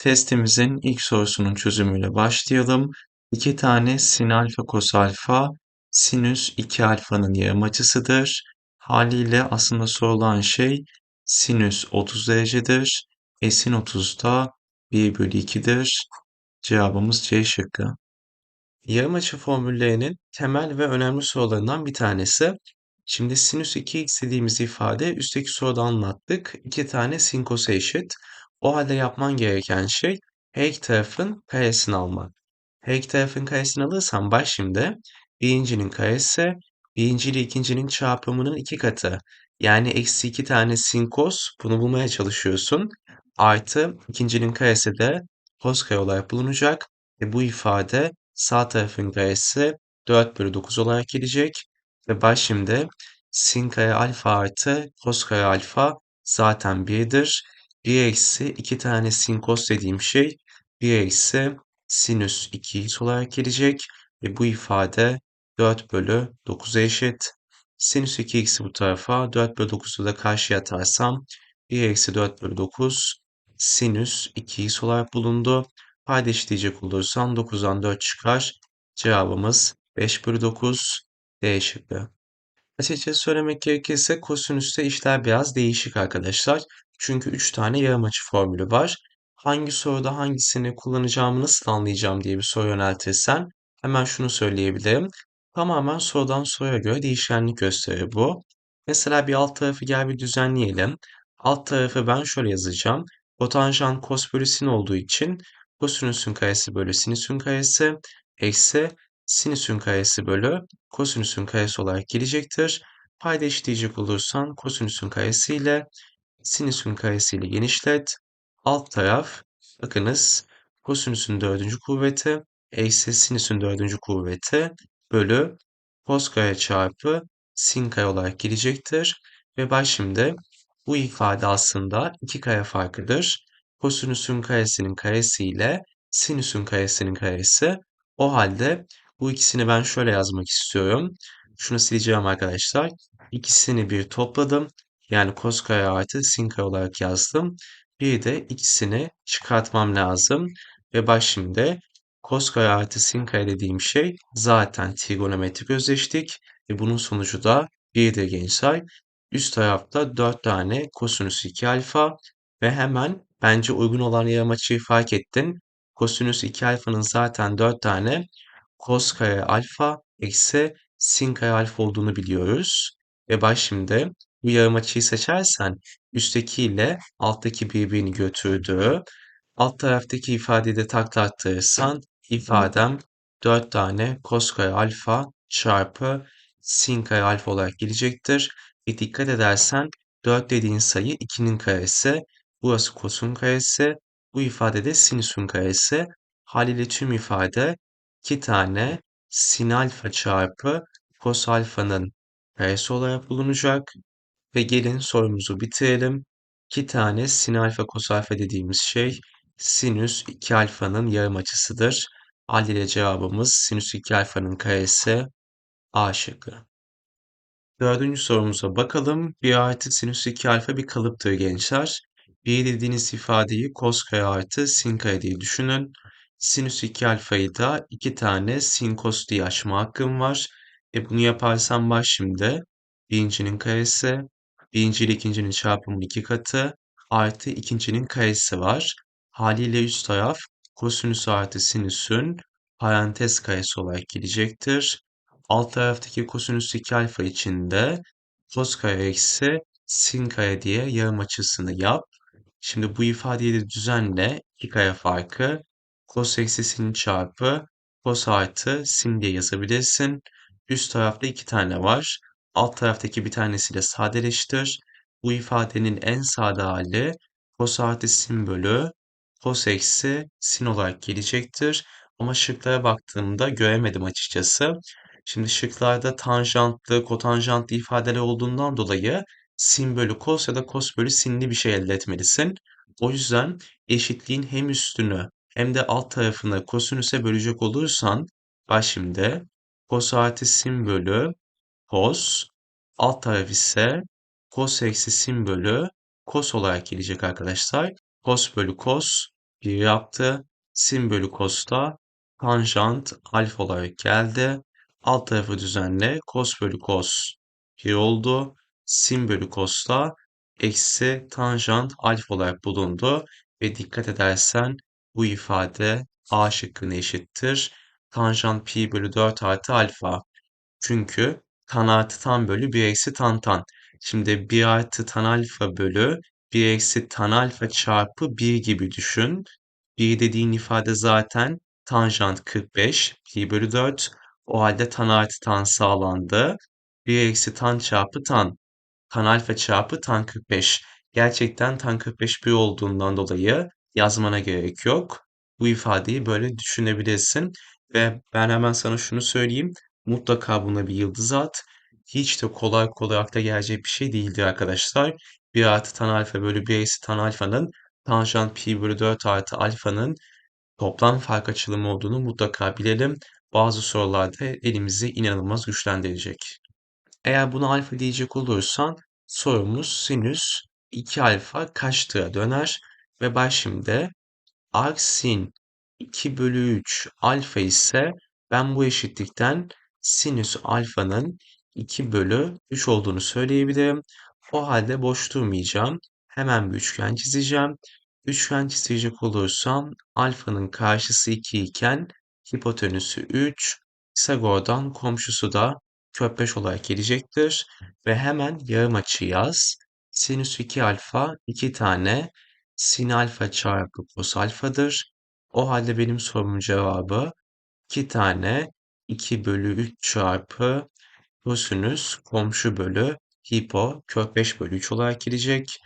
Testimizin ilk sorusunun çözümüyle başlayalım. İki tane sin alfa kos alfa sinüs 2 alfanın yarım açısıdır. Haliyle aslında sorulan şey sinüs 30 derecedir. E sin 30 da 1 bölü 2'dir. Cevabımız C şıkkı. Yarım açı formüllerinin temel ve önemli sorularından bir tanesi. Şimdi sinüs 2x dediğimiz ifade üstteki soruda anlattık. İki tane sin kosu eşit. O halde yapman gereken şey iki tarafın karesini almak. İki tarafın karesini alırsan baş şimdi birincinin karesi birinci ile ikincinin çarpımının iki katı. Yani eksi iki tane sin kos bunu bulmaya çalışıyorsun. Artı ikincinin karesi de kos kare olarak bulunacak. Ve bu ifade sağ tarafın karesi 4 bölü 9 olarak gelecek. Ve baş şimdi sin kare alfa artı kos kare alfa zaten 1'dir. 1 eksi 2 tane sin kos dediğim şey 1 eksi sinüs 2x olarak gelecek. Ve bu ifade 4 bölü 9'a eşit. Sinüs 2x'i bu tarafa 4 bölü 9'u da karşıya atarsam 1 eksi 4 bölü 9 sinüs 2x olarak bulundu. Payda eşitleyecek olursam 9'dan 4 çıkar. Cevabımız 5 bölü 9 D şıkkı. Açıkçası söylemek gerekirse kosinüste işler biraz değişik arkadaşlar. Çünkü 3 tane yarım açı formülü var. Hangi soruda hangisini kullanacağımı nasıl anlayacağım diye bir soru yöneltirsen hemen şunu söyleyebilirim. Tamamen sorudan soruya göre değişkenlik gösterir bu. Mesela bir alt tarafı gel bir düzenleyelim. Alt tarafı ben şöyle yazacağım. Kotanjant kos bölü sin olduğu için kosinüsün karesi bölü sinüsün karesi eksi sinüsün karesi bölü kosinüsün karesi olarak gelecektir. Payda eşitleyecek olursan kosinüsün karesi ile sinüsün karesi ile genişlet. Alt taraf bakınız kosinüsün dördüncü kuvveti eksi sinüsün dördüncü kuvveti bölü kos kare çarpı sin kare olarak gelecektir. Ve bak şimdi bu ifade aslında iki kare farkıdır. Kosinüsün karesinin karesi ile sinüsün karesinin karesi. O halde bu ikisini ben şöyle yazmak istiyorum. Şunu sileceğim arkadaşlar. İkisini bir topladım. Yani cos kare artı sin kare olarak yazdım. Bir de ikisini çıkartmam lazım. Ve bak şimdi cos kare artı sin kare dediğim şey zaten trigonometrik özdeşlik. Ve bunun sonucu da 1'dir gençler. Üst tarafta 4 tane kosinüs 2 alfa ve hemen bence uygun olan yarım açıyı fark ettin. Kosinüs 2 alfanın zaten 4 tane cos kare alfa eksi sin alfa olduğunu biliyoruz. Ve bak şimdi bu yarım açıyı seçersen üstteki ile alttaki birbirini götürdü. Alt taraftaki ifadeyi de takla attırırsan ifadem 4 tane cos alfa çarpı sin alfa olarak gelecektir. Ve dikkat edersen 4 dediğin sayı 2'nin karesi. Burası kosun karesi. Bu ifade de sinüsün karesi. Haliyle tüm ifade 2 tane sin alfa çarpı cos alfanın karesi olarak bulunacak. Ve gelin sorumuzu bitirelim. 2 tane sin alfa cos alfa dediğimiz şey sinüs 2 alfanın yarım açısıdır. Haliyle cevabımız sinüs 2 alfanın karesi A şıkkı. Dördüncü sorumuza bakalım. Bir artı sinüs 2 alfa bir kalıptır gençler. Bir dediğiniz ifadeyi cos kare artı sin kare diye düşünün. Sinüs 2 alfayı da 2 tane sin cos diye açma hakkım var. E bunu yaparsam baş şimdi birincinin karesi, birinci ile ikincinin çarpımının iki katı artı ikincinin karesi var. Haliyle üst taraf kosinüs artı sinüsün parantez karesi olarak gelecektir. Alt taraftaki kosinüs 2 alfa için de cos kare eksi sin kare diye yarım açısını yap. Şimdi bu ifadeyi de düzenle 2 kare farkı cos eksi sin çarpı cos artı sin diye yazabilirsin. Üst tarafta iki tane var. Alt taraftaki bir tanesiyle sadeleştir. Bu ifadenin en sade hali cos artı sin bölü cos eksi sin olarak gelecektir. Ama şıklara baktığımda göremedim açıkçası. Şimdi şıklarda tanjantlı, kotanjantlı ifadeler olduğundan dolayı sin bölü cos ya da cos bölü sinli bir şey elde etmelisin. O yüzden eşitliğin hem üstünü hem de alt tarafını kosinüse bölecek olursan bak şimdi cos artı sin bölü cos alt taraf ise cos eksi sin bölü cos olarak gelecek arkadaşlar. Cos bölü cos 1 yaptı. Sin bölü cos da tanjant alfa olarak geldi. Alt tarafı düzenle. Cos bölü cos 1 oldu. Sin bölü cos da eksi tanjant alfa olarak bulundu. Ve dikkat edersen bu ifade A şıkkına eşittir. Tanjant pi bölü 4 artı alfa. Çünkü tan artı tan bölü 1 eksi tan tan. Şimdi 1 artı tan alfa bölü 1 eksi tan alfa çarpı 1 gibi düşün. 1 dediğin ifade zaten tanjant 45 pi bölü 4. O halde tan artı tan sağlandı. 1 eksi tan çarpı tan. Tan alfa çarpı tan 45. Gerçekten tan 45 1 olduğundan dolayı yazmana gerek yok. Bu ifadeyi böyle düşünebilirsin. Ve ben hemen sana şunu söyleyeyim. Mutlaka buna bir yıldız at. Hiç de kolay kolay akla gelecek bir şey değildir arkadaşlar. 1 artı tan alfa bölü 1 eksi tan alfanın tanjant pi bölü 4 artı alfanın toplam fark açılımı olduğunu mutlaka bilelim. Bazı sorularda elimizi inanılmaz güçlendirecek. Eğer buna alfa diyecek olursan sorumuz sinüs 2 alfa kaçtığa döner ve başımda arc sin 2 bölü 3 alfa ise ben bu eşitlikten sinüs alfanın 2 bölü 3 olduğunu söyleyebilirim. O halde boş durmayacağım. Hemen bir üçgen çizeceğim. Üçgen çizecek olursam alfanın karşısı 2 iken hipotenüsü 3, Pisagor'dan komşusu da kök 5 olarak gelecektir. Ve hemen yarım açı yaz. Sinüs 2 alfa 2 tane sin alfa çarpı kos alfadır. O halde benim sorumun cevabı 2 tane 2 bölü 3 çarpı kosinüs komşu bölü hipo kök 5 bölü 3 olarak gelecek.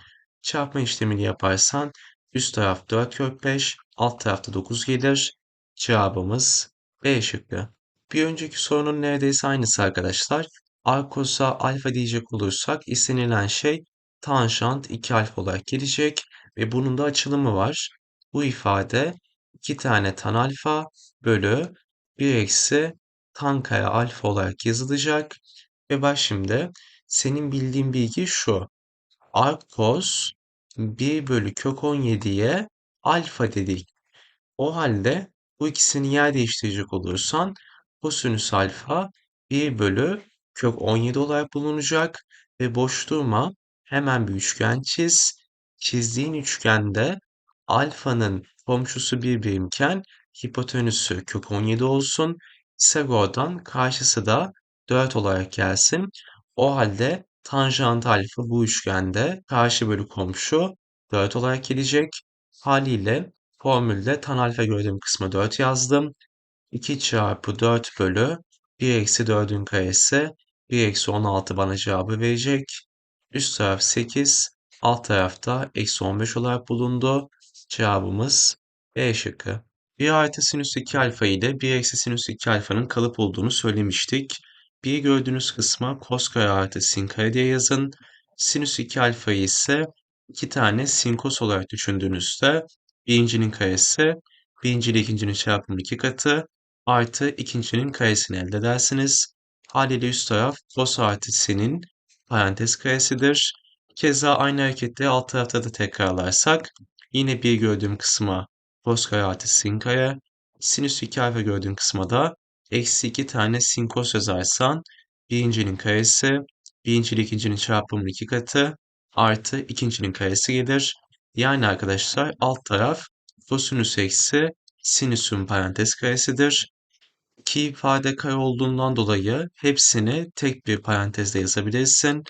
Çarpma işlemini yaparsan üst taraf 4 kök 5, alt tarafta 9 gelir. Cevabımız B şıkkı. Bir önceki sorunun neredeyse aynısı arkadaşlar. Arkosa alfa diyecek olursak istenilen şey tanjant 2 alfa olarak gelecek ve bunun da açılımı var. Bu ifade 2 tane tan alfa bölü 1 eksi tan kare alfa olarak yazılacak. Ve bak şimdi senin bildiğin bilgi şu. Arc cos 1 bölü kök 17'ye alfa dedik. O halde bu ikisini yer değiştirecek olursan kosinüs alfa 1 bölü kök 17 olarak bulunacak ve boş durma hemen bir üçgen çiz. Çizdiğin üçgende alfanın komşusu bir birimken hipotenüsü kök 17 olsun. Pisagor'dan karşısı da 4 olarak gelsin. O halde tanjant alfa bu üçgende karşı bölü komşu 4 olarak gelecek. Haliyle formülde tan alfa gördüğüm kısma 4 yazdım. 2 çarpı 4 bölü 1 eksi 4'ün karesi 1 eksi 16 bana cevabı verecek. Üst taraf 8, alt tarafta eksi 15 olarak bulundu. Cevabımız B şıkkı. 1 artı sinüs 2 alfa ile 1 eksi sinüs 2 alfanın kalıp olduğunu söylemiştik. 1 gördüğünüz kısma cos kare artı sin kare diye yazın. Sinüs 2 alfayı ise 2 tane sin cos olarak düşündüğünüzde birincinin karesi birinci ikincinin çarpımı 2 katı artı ikincinin karesini elde edersiniz. Haliyle üst taraf cos artı sin'in parantez karesidir. Keza aynı hareketi alt tarafta da tekrarlarsak yine bir gördüğüm kısma cos kare sinüs 2 alfa gördüğüm kısma da eksi 2 tane sin cos yazarsan birincinin karesi, birinci ile ikincinin çarpımı 2 katı artı ikincinin karesi gelir. Yani arkadaşlar alt taraf kosinüs eksi sinüsün parantez karesidir. İki ifade kare olduğundan dolayı hepsini tek bir parantezde yazabilirsin.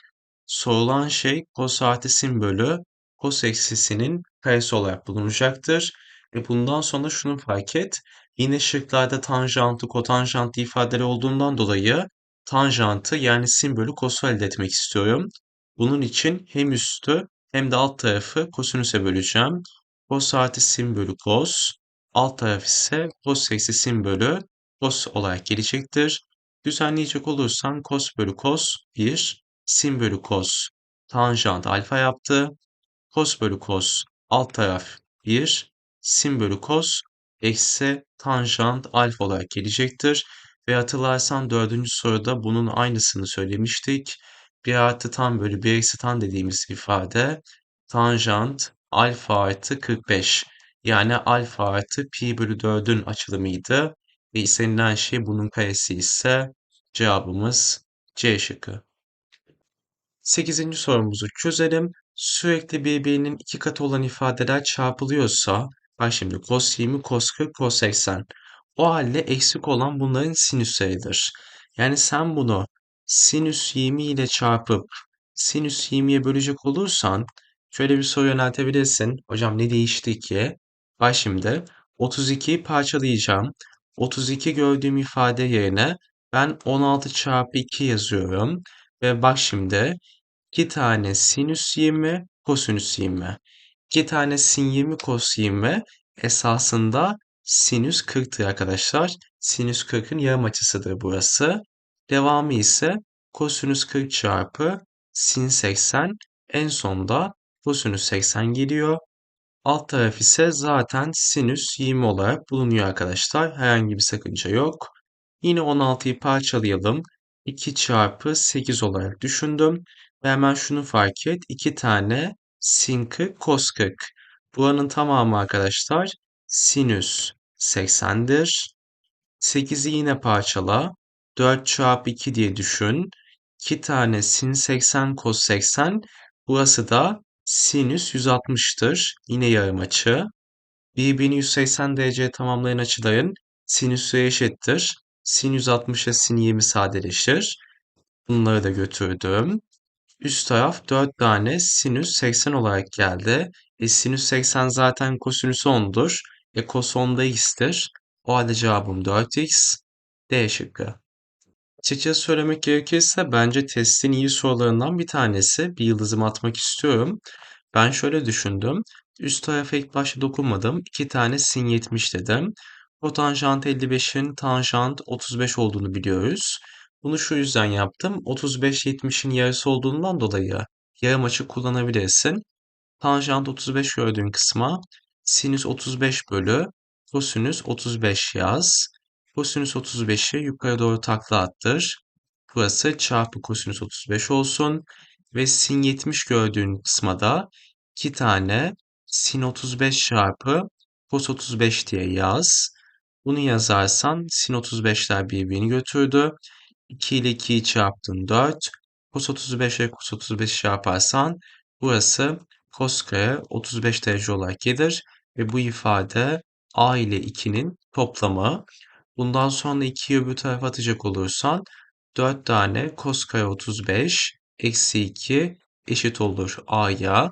Sorulan şey cos artı sin bölü cos eksi sinin karesi olarak bulunacaktır. Ve bundan sonra şunu fark et. Yine şıklarda tanjantı, kotanjantı ifadeleri olduğundan dolayı tanjantı yani sin bölü cos'u elde etmek istiyorum. Bunun için hem üstü hem de alt tarafı kosinüse böleceğim. Cos artı sin bölü cos. Alt taraf ise cos eksi sin bölü cos olarak gelecektir. Düzenleyecek olursam cos bölü cos 1, sin bölü cos tanjant alfa yaptı. Cos bölü cos alt taraf 1, sin bölü cos eksi tanjant alfa olarak gelecektir. Ve hatırlarsan dördüncü soruda bunun aynısını söylemiştik. 1 artı tan bölü 1 eksi tan dediğimiz ifade tanjant alfa artı 45. Yani alfa artı pi bölü 4'ün açılımıydı. Ve istenilen şey bunun karesi ise cevabımız C şıkkı. Sekizinci sorumuzu çözelim. Sürekli birbirinin iki katı olan ifadeler çarpılıyorsa, bak şimdi cos 20, cos 40, cos 80. O halde eksik olan bunların sinüsleridir. Yani sen bunu sinüs 20 ile çarpıp sinüs 20'ye bölecek olursan şöyle bir soru yöneltebilirsin. Hocam ne değişti ki? Bak şimdi 32'yi parçalayacağım. 32 gördüğüm ifade yerine ben 16 çarpı 2 yazıyorum. Ve bak şimdi 2 tane sinüs 20, kosinüs 20. 2 tane sin 20, kos 20 esasında sinüs 40'tır arkadaşlar. Sinüs 40'ın yarım açısıdır burası. Devamı ise kosinüs 40 çarpı sin 80. En sonda kosinüs 80 geliyor. Alt taraf ise zaten sinüs 20 olarak bulunuyor arkadaşlar. Herhangi bir sakınca yok. Yine 16'yı parçalayalım. 2 çarpı 8 olarak düşündüm. Ve hemen şunu fark et. 2 tane sin 40 cos 40. Buranın tamamı arkadaşlar sinüs 80'dir. 8'i yine parçala. 4 çarpı 2 diye düşün. 2 tane sin 80 cos 80. Burası da sinüs 160'tır. Yine yarım açı. Birbirini 180 derece tamamlayan açıların sinüsü eşittir. Sin 160'a sin 20 sadeleşir. Bunları da götürdüm. Üst taraf 4 tane sinüs 80 olarak geldi. E, sinüs 80 zaten kosinüs 10'dur. E, cos 10 da x'tir. O halde cevabım 4x. D şıkkı. Açıkçası söylemek gerekirse bence testin iyi sorularından bir tanesi. Bir yıldızımı atmak istiyorum. Ben şöyle düşündüm. Üst tarafa ilk başta dokunmadım. 2 tane sin 70 dedim. Kotanjant 55'in tanjant 35 olduğunu biliyoruz. Bunu şu yüzden yaptım. 35-70'in yarısı olduğundan dolayı yarım açı kullanabilirsin. Tanjant 35 gördüğün kısma sinüs 35 bölü kosinüs 35 yaz. Kosinüs 35'i yukarı doğru takla attır. Burası çarpı kosinüs 35 olsun. Ve sin 70 gördüğün kısma da 2 tane sin 35 çarpı cos 35 diye yaz. Bunu yazarsan sin 35'ler birbirini götürdü. 2 ile 2'yi çarptın 4. Cos 35 ile cos 35 çarparsan burası cos kare 35 derece olarak gelir. Ve bu ifade a ile 2'nin toplamı. Bundan sonra 2'yi öbür tarafa atacak olursan 4 tane cos kare 35 eksi 2 eşit olur a'ya.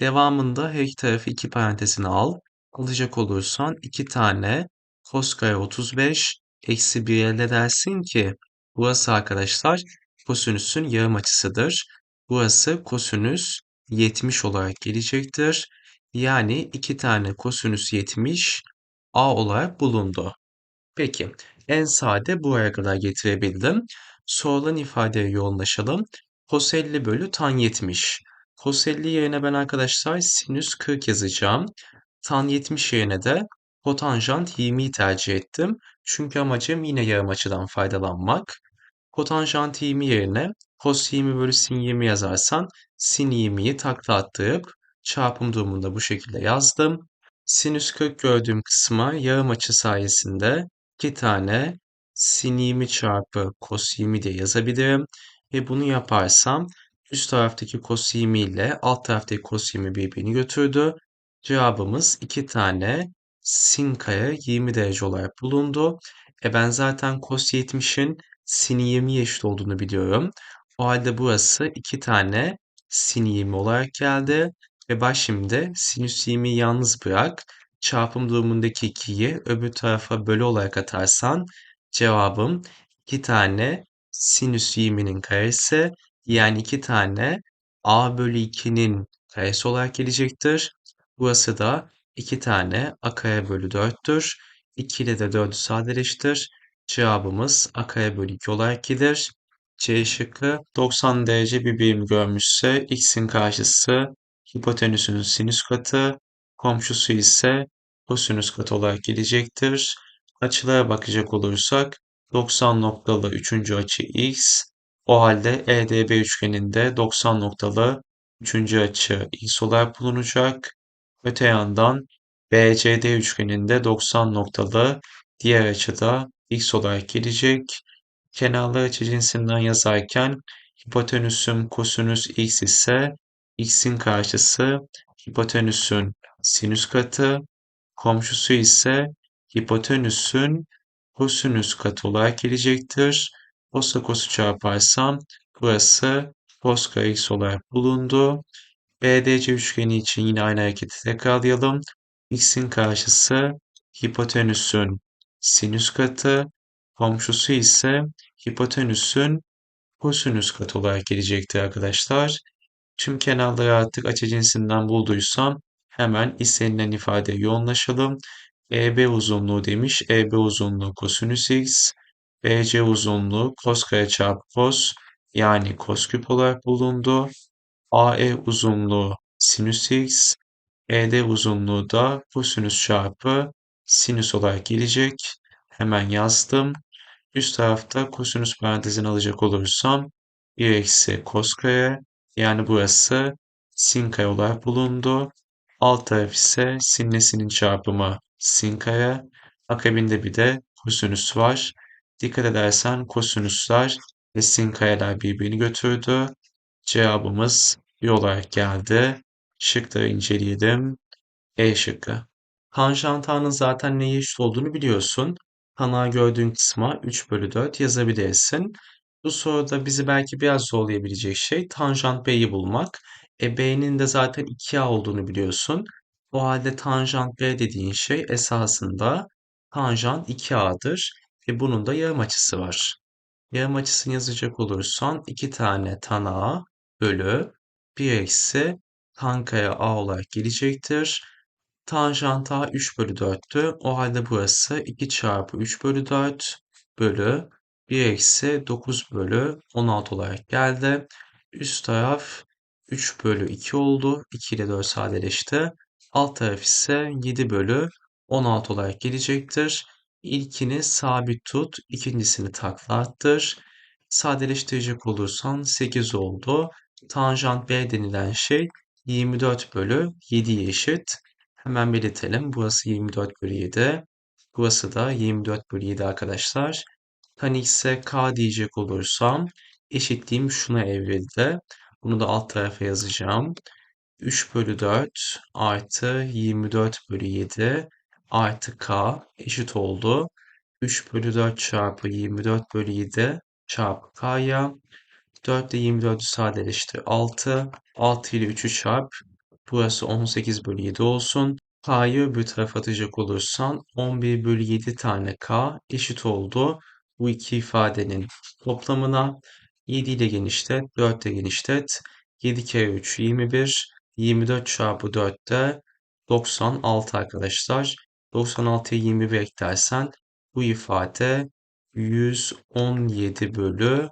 Devamında her iki tarafı iki parantezine al. Alacak olursan 2 tane cos kare 35 eksi 1 elde edersin ki burası arkadaşlar kosinüsün yarım açısıdır. Burası kosinüs 70 olarak gelecektir. Yani 2 tane kosinüs 70 a olarak bulundu. Peki en sade buraya kadar getirebildim. Sorulan ifadeye yoğunlaşalım. Cos 50 bölü tan 70. Cos 50 yerine ben arkadaşlar sinüs 40 yazacağım. Tan 70 yerine de kotanjant 20'yi tercih ettim. Çünkü amacım yine yarım açıdan faydalanmak. Kotanjant 20 yerine cos 20 bölü sin 20 yazarsan sin 20'yi takla attırıp çarpım durumunda bu şekilde yazdım. Sinüs 40 gördüğüm kısma yarım açı sayesinde 2 tane sin 20 çarpı cos 20 diye yazabilirim. Ve bunu yaparsam üst taraftaki cos 20 ile alt taraftaki cos 20 birbirini götürdü. Cevabımız 2 tane sin kare 20 derece olarak bulundu. E ben zaten cos 70'in sin 20 eşit olduğunu biliyorum. O halde burası 2 tane sin 20 olarak geldi. Ve bak şimdi sinüs 20'yi yalnız bırak. Çarpım durumundaki 2'yi öbür tarafa bölü olarak atarsan cevabım 2 tane sinüs 20'nin karesi yani 2 tane a bölü 2'nin karesi olarak gelecektir. Burası da 2 tane a kare bölü 4'tür. 2 ile de 4'ü sadeleştir. Cevabımız a kare bölü 2 olarak gelir. C şıkkı 90 derece bir birim görmüşse x'in karşısı hipotenüsün sinüs katı, komşusu ise kosinüs katı olarak gelecektir. Açılara bakacak olursak 90 noktalı 3. açı x, o halde EDB üçgeninde 90 noktalı 3. açı x olarak bulunacak. Öte yandan BCD üçgeninde 90 noktalı diğer açıda x olarak gelecek. Kenarlar açı cinsinden yazarken hipotenüsün kosinüs x ise x'in karşısı hipotenüsün sinüs katı, komşusu ise hipotenüsün kosinüs katı olarak gelecektir. Cos'la cos'u çarparsam burası cos x olarak bulundu. BDC üçgeni için yine aynı hareketi tekrarlayalım. X'in karşısı hipotenüsün sinüs katı, komşusu ise hipotenüsün kosinüs katı olarak gelecektir arkadaşlar. Tüm kenarları artık açı cinsinden bulduysam hemen istenilen ifadeye yoğunlaşalım. EB uzunluğu demiş. EB uzunluğu kosinüs x. BC uzunluğu kos kare çarpı kos yani kos küp olarak bulundu. AE uzunluğu sinüs x. ED uzunluğu da kosinüs çarpı sinüs olarak gelecek. Hemen yazdım. Üst tarafta kosinüs parantezini alacak olursam 1 eksi kos kare yani burası sin kare olarak bulundu. Alt taraf ise sinle sinin çarpımı sin kare. Akabinde bir de kosinüs var. Dikkat edersen kosinüsler ve sin kareler birbirini götürdü. Cevabımız bir olarak geldi. Şıkları inceleyelim. E şıkkı. Tanjantağının zaten neye eşit olduğunu biliyorsun. Kanağı gördüğün kısma 3 bölü 4 yazabilirsin. Bu soruda bizi belki biraz zorlayabilecek şey tanjant B'yi bulmak. E B'nin de zaten 2A olduğunu biliyorsun. O halde tanjant B dediğin şey esasında tanjant 2A'dır. Ve bunun da yarım açısı var. Yarım açısını yazacak olursan 2 tane tan A bölü 1 eksi tan kare A olarak gelecektir. Tanjant A 3 bölü 4'tü. O halde burası 2 çarpı 3 bölü 4 bölü 1 eksi 9 bölü 16 olarak geldi. Üst taraf 3 bölü 2 oldu. 2 ile 4 sadeleşti. Alt taraf ise 7 bölü 16 olarak gelecektir. İlkini sabit tut, ikincisini takla attır. Sadeleştirecek olursan 8 oldu. Tanjant B denilen şey 24 bölü 7'ye eşit. Hemen belirtelim. Burası 24 bölü 7. Burası da 24 bölü 7 arkadaşlar. Tan x'e k diyecek olursam eşitliğim şuna evrildi. Bunu da alt tarafa yazacağım. 3 bölü 4 artı 24 bölü 7 artı k eşit oldu. 3 bölü 4 çarpı 24 bölü 7 çarpı k'ya 4 ile 24'ü sadeleştir. 6. 6 ile 3'ü çarp. Burası 18 bölü 7 olsun. K'yı öbür tarafa atacak olursan 11 bölü 7 tane K eşit oldu. Bu iki ifadenin toplamına 7 ile genişlet, 4 ile genişlet. 7 kere 3 21. 24 çarpı 4 de 96 arkadaşlar. 96'ya 21 eklersen bu ifade 117 bölü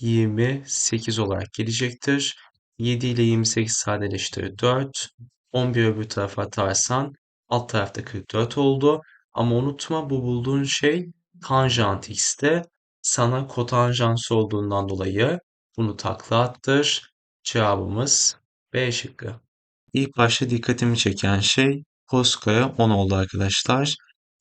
28 olarak gelecektir. 7 ile 28 sadeleştir 4. 11 öbür tarafa atarsan alt tarafta 44 oldu. Ama unutma bu bulduğun şey tanjant x'te. Sana kotanjansı olduğundan dolayı bunu takla attır. Cevabımız B şıkkı. İlk başta dikkatimi çeken şey cos kare 10 oldu arkadaşlar.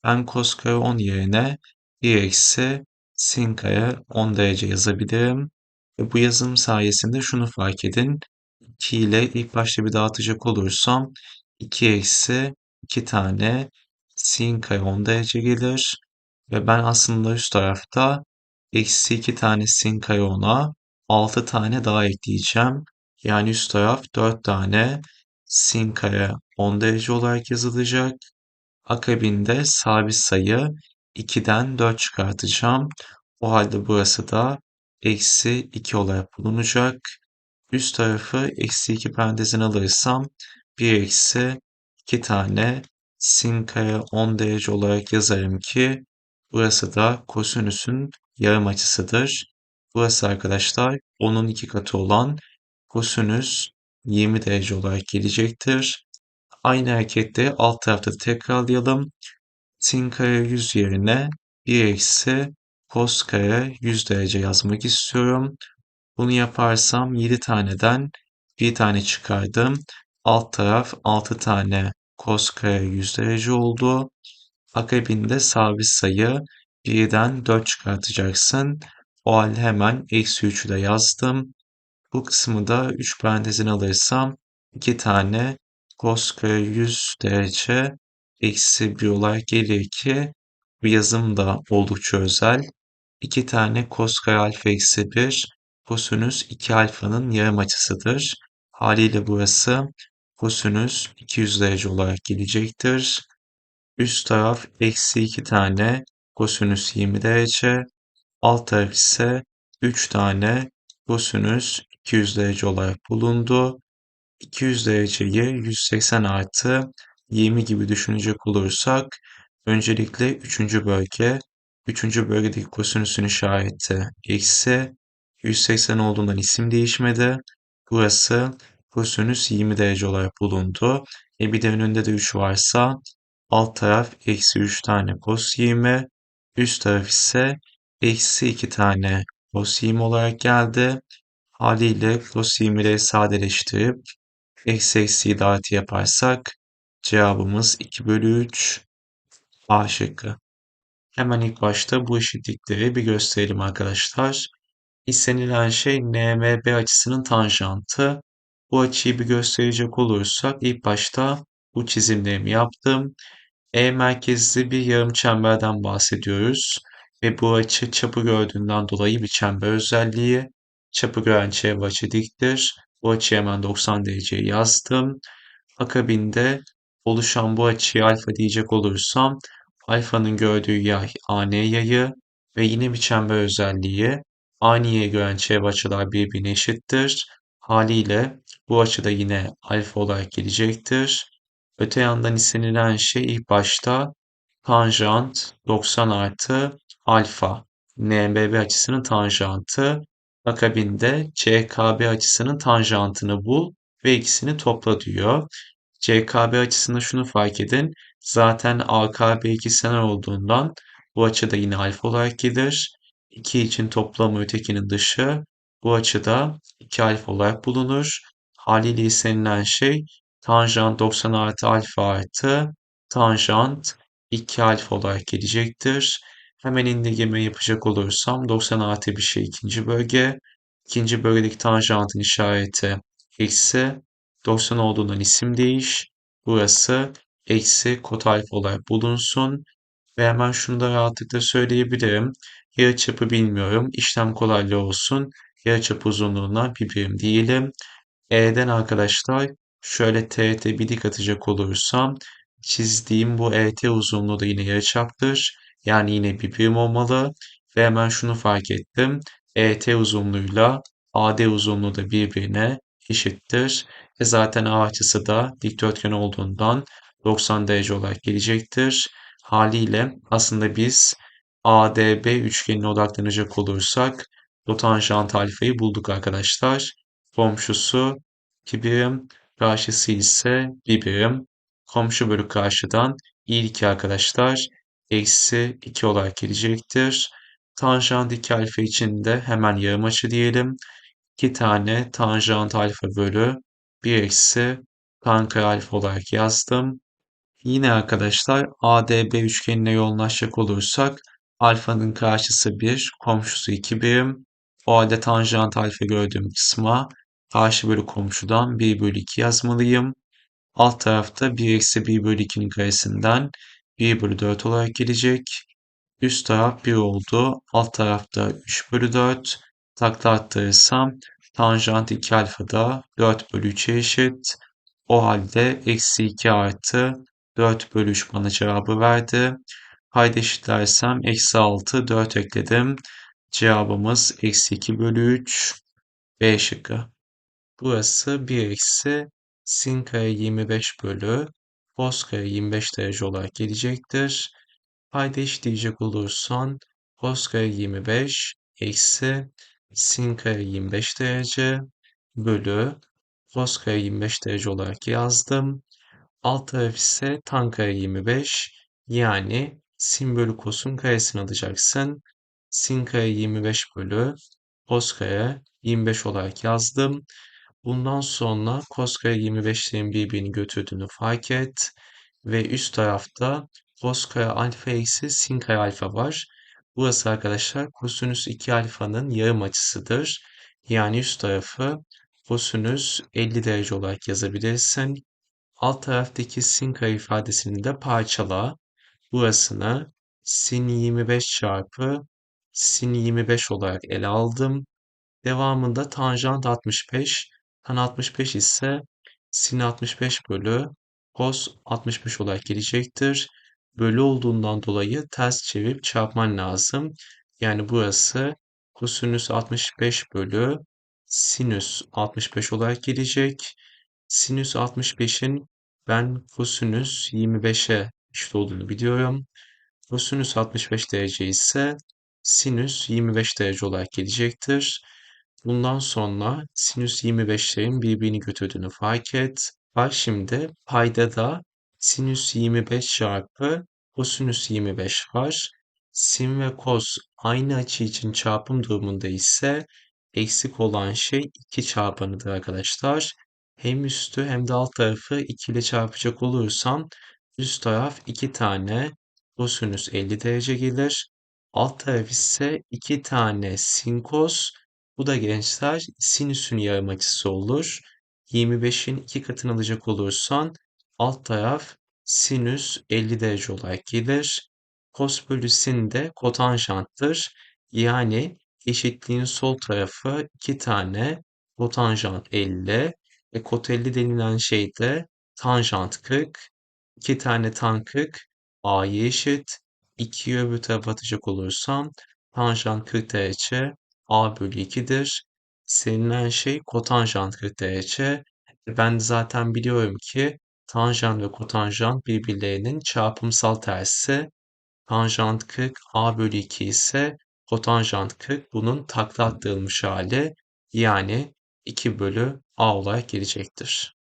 Ben cos kare 10 yerine 1 eksi sin kare 10 derece yazabilirim. Bu yazım sayesinde şunu fark edin. 2 ile ilk başta bir dağıtacak olursam 2 eksi 2 tane sin kare 10 derece gelir. Ve ben aslında üst tarafta eksi 2 tane sin kare 10'a 6 tane daha ekleyeceğim. Yani üst taraf 4 tane sin kare 10 derece olarak yazılacak. Akabinde sabit sayı 2'den 4 çıkartacağım. O halde burası da eksi 2 olarak bulunacak. Üst tarafı eksi 2 parantezine alırsam 1 eksi 2 tane sin kare 10 derece olarak yazarım ki burası da kosinüsün yarım açısıdır. Burası arkadaşlar 10'un 2 katı olan kosinüs 20 derece olarak gelecektir. Aynı harekette alt tarafta tekrarlayalım. Sin kare 100 yerine 1 eksi cos kare 100 derece yazmak istiyorum. Bunu yaparsam 7 taneden bir tane çıkardım. Alt taraf 6 tane cos kare 100 derece oldu. Akabinde sabit sayı 1'den 4 çıkartacaksın. O halde hemen eksi 3'ü de yazdım. Bu kısmı da 3 parantezine alırsam 2 tane cos kare 100 derece eksi 1 olarak gelir ki bu yazım da oldukça özel. 2 tane cos alfa eksi 1 kosinüs 2 alfanın yarım açısıdır. Haliyle burası kosinüs 200 derece olarak gelecektir. Üst taraf eksi 2 tane kosinüs 20 derece. Alt taraf ise 3 tane kosinüs 200 derece olarak bulundu. 200 dereceyi 180 artı 20 gibi düşünecek olursak öncelikle 3. bölge 3. bölgedeki kosinüsün işareti eksi 180 olduğundan isim değişmedi. Burası kosinüs 20 derece olarak bulundu. E bir de önünde de 3 varsa alt taraf eksi 3 tane cos 20 üst taraf ise eksi 2 tane cos 20 olarak geldi. Haliyle cos 20'leri sadeleştirip eksi eksiyi de yaparsak cevabımız 2 bölü 3 A şıkkı. Hemen ilk başta bu eşitlikleri bir gösterelim arkadaşlar. İstenilen şey NMB açısının tanjantı. Bu açıyı bir gösterecek olursak ilk başta bu çizimlerimi yaptım. E merkezli bir yarım çemberden bahsediyoruz. Ve bu açı çapı gördüğünden dolayı bir çember özelliği. Çapı gören çevre açı diktir. Bu açıyı hemen 90 derece yazdım. Akabinde oluşan bu açıya alfa diyecek olursam alfanın gördüğü yay AN yayı ve yine bir çember özelliği yayı gören çevre açılar birbirine eşittir. Haliyle bu açı da yine alfa olarak gelecektir. Öte yandan istenilen şey ilk başta tanjant 90 artı alfa. NBB açısının tanjantı. Akabinde CKB açısının tanjantını bul ve ikisini topla diyor. CKB açısında şunu fark edin. Zaten AKB ikizkenar olduğundan bu açı da yine alfa olarak gelir. 2 için toplamı ötekinin dışı. Bu açıda 2 alfa olarak bulunur. Haliyle istenilen şey tanjant 90 artı alfa artı tanjant 2 alfa olarak gelecektir. Hemen indirgeme yapacak olursam 90 artı bir şey ikinci bölge. İkinci bölgedeki tanjantın işareti eksi 90 olduğundan isim değiş. Burası eksi kot alfa olarak bulunsun. Ve hemen şunu da rahatlıkla söyleyebilirim. Yarıçapı bilmiyorum. İşlem kolaylığı olsun. Yarıçap uzunluğuna bir birim diyelim. E'den arkadaşlar şöyle TRT bir dik atacak olursam çizdiğim bu ET uzunluğu da yine yarıçaptır. Yani yine bir birim olmalı. Ve hemen şunu fark ettim. ET uzunluğuyla AD uzunluğu da birbirine eşittir. E zaten A açısı da dikdörtgen olduğundan 90 derece olarak gelecektir. Haliyle aslında biz ADB üçgenine odaklanacak olursak dotanjant alfayı bulduk arkadaşlar. Komşusu 2 birim, karşısı ise 1 birim. Komşu bölü karşıdan ilk arkadaşlar eksi 2 olarak gelecektir. Tanjant 2 alfa için de hemen yarım açı diyelim. 2 tane tanjant alfa bölü 1 eksi tan kare alfa olarak yazdım. Yine arkadaşlar ADB üçgenine yoğunlaşacak olursak alfanın karşısı 1, komşusu 2 birim. O halde tanjant alfa gördüğüm kısma karşı bölü komşudan 1 bölü 2 yazmalıyım. Alt tarafta 1 eksi 1 bölü 2'nin karesinden 1 bölü 4 olarak gelecek. Üst taraf 1 oldu. Alt tarafta 3 bölü 4. Takla attırırsam tanjant 2 alfa da 4 bölü 3'e eşit. O halde eksi 2 artı 4 bölü 3 bana cevabı verdi. Payda eşitlersem eksi 6 4 ekledim. Cevabımız eksi 2 bölü 3 B şıkkı. Burası 1 eksi sin kare 25 bölü cos kare 25 derece olarak gelecektir. Payda eşitleyecek olursan cos kare 25 eksi sin kare 25 derece bölü cos kare 25 derece olarak yazdım. Alt taraf ise tan kare 25 yani sin bölü kosun karesini alacaksın. Sin kare 25 bölü cos kare 25 olarak yazdım. Bundan sonra koskaya 25'lerin birbirini götürdüğünü fark et ve üst tarafta koskaya alfa eksi sin kare alfa var. Burası arkadaşlar kosinüs 2 alfanın yarım açısıdır. Yani üst tarafı kosinüs 50 derece olarak yazabilirsin. Alt taraftaki sin kare ifadesini de parçala. Burasını sin 25 çarpı sin 25 olarak ele aldım. Devamında tanjant 65. Tan 65 ise sin 65 bölü cos 65 olarak gelecektir. Bölü olduğundan dolayı ters çevirip çarpman lazım. Yani burası kosinüs 65 bölü sinüs 65 olarak gelecek. Sinüs 65'in ben kosinüs 25'e eşit olduğunu biliyorum. Kosinüs 65 derece ise sinüs 25 derece olarak gelecektir. Bundan sonra sinüs 25'lerin birbirini götürdüğünü fark et. Bak şimdi payda da sinüs 25 çarpı kosinüs 25 var. Sin ve kos aynı açı için çarpım durumunda ise eksik olan şey 2 çarpanıdır arkadaşlar. Hem üstü hem de alt tarafı 2 ile çarpacak olursam üst taraf 2 tane kosinüs 50 derece gelir. Alt taraf ise 2 tane sin kos bu da gençler sinüsün yarım açısı olur. 25'in 2 katını alacak olursan alt taraf sinüs 50 derece olarak gelir. Kos bölü sin de kotanjanttır. Yani eşitliğin sol tarafı 2 tane kotanjant 50 ve kot 50 denilen şey de tanjant 40. 2 tane tan 40 a'ya eşit. 2'yi öbür tarafa atacak olursam tanjant 40 derece a bölü 2'dir. Seninle şey kotanjant 40 derece. E, ben zaten biliyorum ki tanjant ve kotanjant birbirlerinin çarpımsal tersi. Tanjant 40 a bölü 2 ise kotanjant 40 bunun takla attırılmış hali. Yani 2 bölü a olarak gelecektir.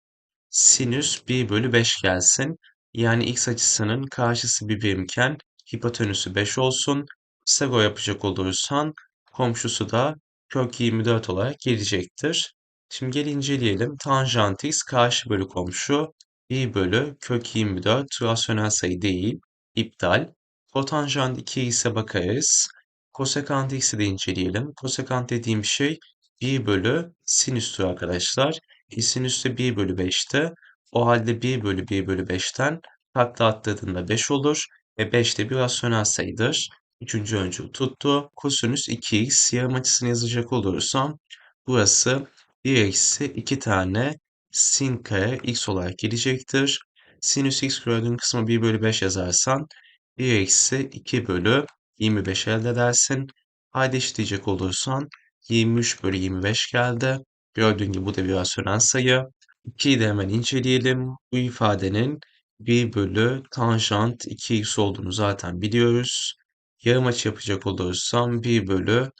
Sinüs 1 bölü 5 gelsin. Yani x açısının karşısı bir birimken hipotenüsü 5 olsun. Pisagor yapacak olursan komşusu da kök 24 olarak gelecektir. Şimdi gel inceleyelim. Tanjant x karşı bölü komşu 1 bölü kök 24 rasyonel sayı değil. İptal. Kotanjant 2 ise bakarız. Kosekant x'i de inceleyelim. Kosekant dediğim şey 1 bölü sinüstür arkadaşlar. E, sinüs de 1 bölü 5'te. O halde 1 bölü 1 bölü 5'ten takla attırdığında 5 olur. Ve 5 de bir rasyonel sayıdır. Üçüncü öncül tuttu. Kosinüs 2x yarım açısını yazacak olursam burası 1 eksi 2 tane sin kare x olarak gelecektir. Sinüs x gördüğün kısmı 1 bölü 5 yazarsan 1 eksi 2 bölü 25 elde edersin. Haydi eşitleyecek olursan 23 bölü 25 geldi. Gördüğün gibi bu da bir rasyonel sayı. 2'yi de hemen inceleyelim. Bu ifadenin 1 bölü tanjant 2x olduğunu zaten biliyoruz. Yarım açı yapacak olursam 1 bölü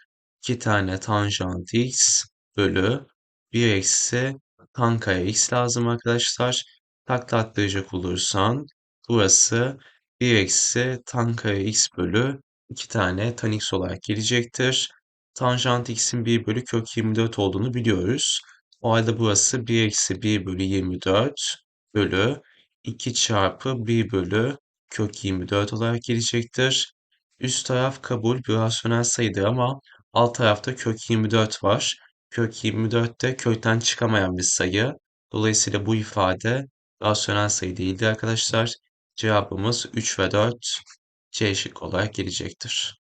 2 tane tanjant x bölü 1 eksi tan kare x lazım arkadaşlar. Takla attıracak olursan burası 1 eksi tan kare x bölü 2 tane tan x olarak gelecektir. Tanjant x'in 1 bölü kök 24 olduğunu biliyoruz. O halde burası 1 eksi 1 bölü 24 bölü 2 çarpı 1 bölü kök 24 olarak gelecektir. Üst taraf kabul bir rasyonel sayıdır ama alt tarafta kök 24 var. Kök 24 de kökten çıkamayan bir sayı. Dolayısıyla bu ifade rasyonel sayı değildir arkadaşlar. Cevabımız 3 ve 4 C şık olarak gelecektir.